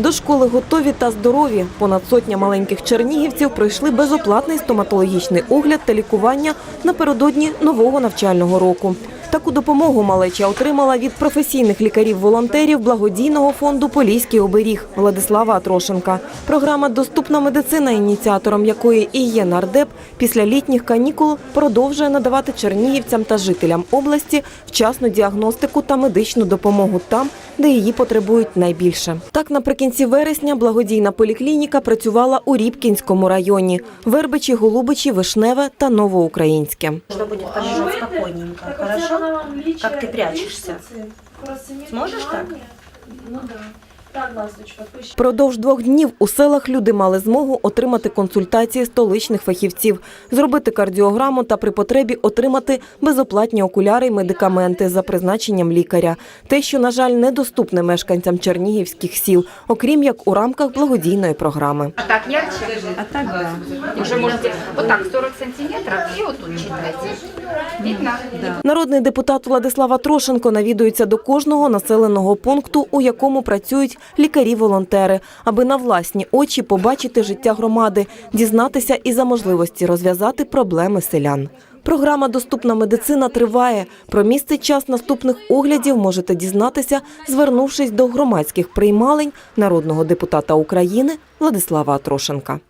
До школи готові та здорові. Понад сотня маленьких чернігівців пройшли безоплатний стоматологічний огляд та лікування напередодні нового навчального року. Таку допомогу малеча отримала від професійних лікарів-волонтерів благодійного фонду Поліський оберіг Владислава Атрошенка. Програма Доступна медицина, ініціатором якої і є нардеп, після літніх канікул продовжує надавати чернігівцям та жителям області вчасну діагностику та медичну допомогу там, де її потребують найбільше. Так, наприкінці вересня благодійна поліклініка працювала у Рібкінському районі Вербичі, Голубичі, Вишневе та Новоукраїнське. Что будет подумать спокойненько, хорошо? Как ты прячешься? Сможешь так? Ну да. Так, ласточка. Продовж двох днів у селах люди мали змогу отримати консультації столичних фахівців, зробити кардіограму та при потребі отримати безоплатні окуляри й медикаменти за призначенням лікаря. Те, що, на жаль, недоступне мешканцям чернігівських сіл, окрім як у рамках благодійної програми. А так ярче? А так, да. Уже можете вот так 40 сантиметров и вот тут читайте. Видно? Народний депутат Владислава Трошенко навідується до кожного населеного пункту, у якому працюють лікарі-волонтери, аби на власні очі побачити життя громади, дізнатися і за можливості розв'язати проблеми селян. Програма Доступна медицина триває. Про місце час наступних оглядів можете дізнатися, звернувшись до громадських приймалень народного депутата України Владислава Трошенка.